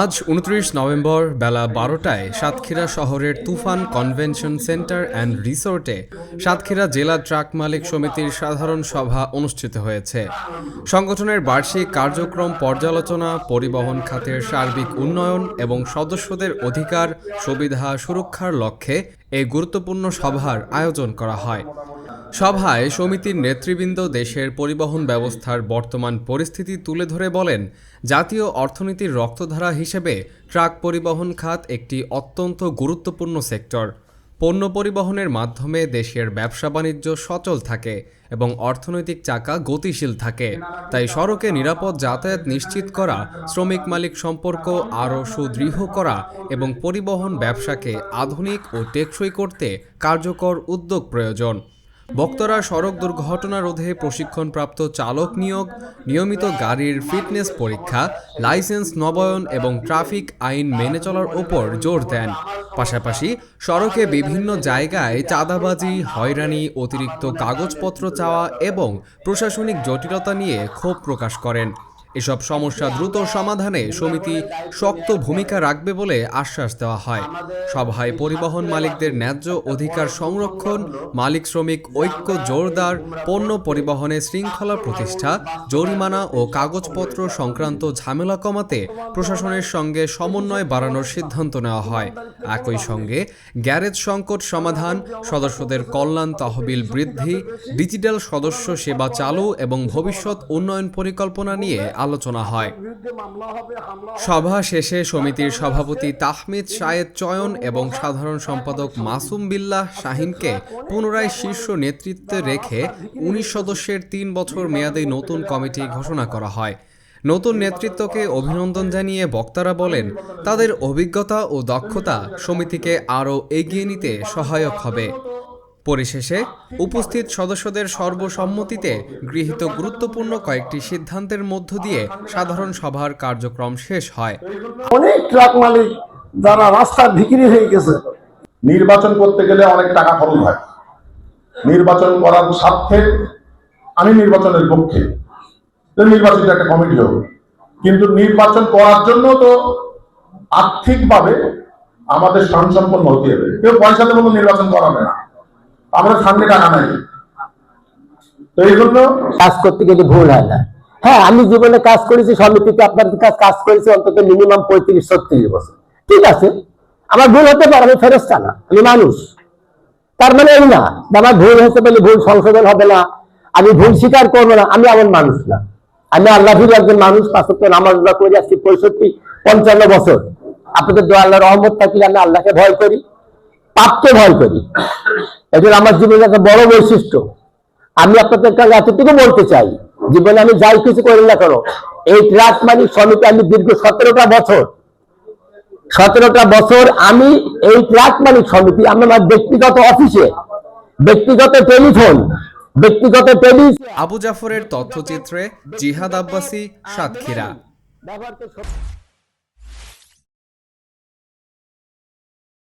আজ উনত্রিশ নভেম্বর বেলা বারোটায় সাতক্ষীরা শহরের তুফান কনভেনশন সেন্টার অ্যান্ড রিসোর্টে সাতক্ষীরা জেলা ট্রাক মালিক সমিতির সাধারণ সভা অনুষ্ঠিত হয়েছে। সংগঠনের বার্ষিক কার্যক্রম পর্যালোচনা, পরিবহন খাতের সার্বিক উন্নয়ন এবং সদস্যদের অধিকার, সুবিধা সুরক্ষার লক্ষ্যে এই গুরুত্বপূর্ণ সভার আয়োজন করা হয়। সভায় সমিতির নেতৃবৃন্দ দেশের পরিবহন ব্যবস্থার বর্তমান পরিস্থিতি তুলে ধরে বলেন, জাতীয় অর্থনীতির রক্তধারা হিসেবে ট্রাক পরিবহন খাত একটি অত্যন্ত গুরুত্বপূর্ণ সেক্টর। পণ্য পরিবহনের মাধ্যমে দেশের ব্যবসা বাণিজ্য সচল থাকে এবং অর্থনৈতিক চাকা গতিশীল থাকে। তাই সড়কে নিরাপদ যাতায়াত নিশ্চিত করা, শ্রমিক মালিক সম্পর্ক আরও সুদৃঢ় করা এবং পরিবহন ব্যবসাকে আধুনিক ও টেকসই করতে কার্যকর উদ্যোগ প্রয়োজন। বক্তারা সড়ক দুর্ঘটনা রোধে প্রশিক্ষণপ্রাপ্ত চালক নিয়োগ, নিয়মিত গাড়ির ফিটনেস পরীক্ষা, লাইসেন্স নবায়ন এবং ট্রাফিক আইন মেনে চলার ওপর জোর দেন। পাশাপাশি সড়কে বিভিন্ন জায়গায় চাঁদাবাজি, হয়রানি, অতিরিক্ত কাগজপত্র চাওয়া এবং প্রশাসনিক জটিলতা নিয়ে ক্ষোভ প্রকাশ করেন। এসব সমস্যা দ্রুত সমাধানে সমিতি শক্ত ভূমিকা রাখবে বলে আশ্বাস দেওয়া হয়। সভায় পরিবহন মালিকদের ন্যায্য অধিকার সংরক্ষণ, মালিক শ্রমিক ঐক্য জোরদার, পণ্য পরিবহনে শৃঙ্খলা প্রতিষ্ঠা, জরিমানা ও কাগজপত্র সংক্রান্ত ঝামেলা কমাতে প্রশাসনের সঙ্গে সমন্বয় বাড়ানোর সিদ্ধান্ত নেওয়া হয়। একই সঙ্গে গ্যারেজ সংকট সমাধান, সদস্যদের কল্যাণ তহবিল বৃদ্ধি, ডিজিটাল সদস্য সেবা চালু এবং ভবিষ্যৎ উন্নয়ন পরিকল্পনা নিয়ে আলোচনা হয়। সভা শেষে সমিতির সভাপতি তাহমিদ শায়েদ চয়ন এবং সাধারণ সম্পাদক মাসুম বিল্লাহ শাহিনকে পুনরায় শীর্ষ নেতৃত্বে রেখে উনিশ সদস্যের তিন বছর মেয়াদী নতুন কমিটি ঘোষণা করা হয়। নতুন নেতৃত্বকে অভিনন্দন জানিয়ে বক্তারা বলেন তাদের অভিজ্ঞতা ও দক্ষতা সমিতিকে আরও এগিয়ে নিতে সহায়ক হবে। পরিশেষে উপস্থিত সদস্যদের সর্বসম্মতিতে গৃহীত গুরুত্বপূর্ণ কয়েকটি সিদ্ধান্তের মধ্য দিয়ে সাধারণ সভার কার্যক্রম শেষ হয়। অনেক ট্রাক মালিক যারা রাস্তা বিক্রি হয়ে গেছে, নির্বাচন করতে গেলে অনেক টাকা খরচ হয়। নির্বাচন করার স্বার্থে আমি নির্বাচনের পক্ষে। নির্বাচিত একটা কমিটি হোক। কিন্তু নির্বাচন করার জন্য তো আর্থিকভাবে আমাদের স্বয়ংসম্পন্ন হতে হবে। কেউ পয়সাতে মতো নির্বাচন করাবে না। আমরা সামনে টাকা নাই তো এই জন্য কাজ করতে গেলে ভুল হয় না। হ্যাঁ আমি জীবনে কাজ করেছি, সমিতিতে আপনার কাজ কাজ করেছি, অন্তত মিনিমাম পঁয়ত্রিশ, ছত্রিশ বছর। ঠিক আছে, আমার ভুল হতে পারে, আমি ফেরস্তা না, আমি মানুষ। তার মানে এই না, আমার ভুল হতে ভুল সংশোধন হবে না, আমি ভুল স্বীকার করব না, আমি এমন মানুষ না। আমি আল্লাহ একজন মানুষ পাঁচত্ব নামাজ করে আসছি পঁয়ষট্টি, পঞ্চান্ন বছর। আপনাদের দোয়া আল্লাহ রহমত থাকলে আমি আল্লাহকে ভয় করি। পাপকে ভয় করি। এটা আমার জীবনের একটা বড় বৈশিষ্ট্য। আমি আপনাদের কাছে এতটুকু বলতে চাই জীবনে আমি যাই কিছু করি না কেন এই ট্রাক মালিক সমিতি আমি দীর্ঘ সতেরোটা বছর সতেরোটা বছর আমি এই ট্রাক মালিক সমিতি আমি আমার ব্যক্তিগত অফিসে ব্যক্তিগত টেলিফোন ব্যক্তিগত টেলিফোন। আবু জাফরের তথ্যচিত্রে জিহাদ আব্বাসী সাতক্ষীরা।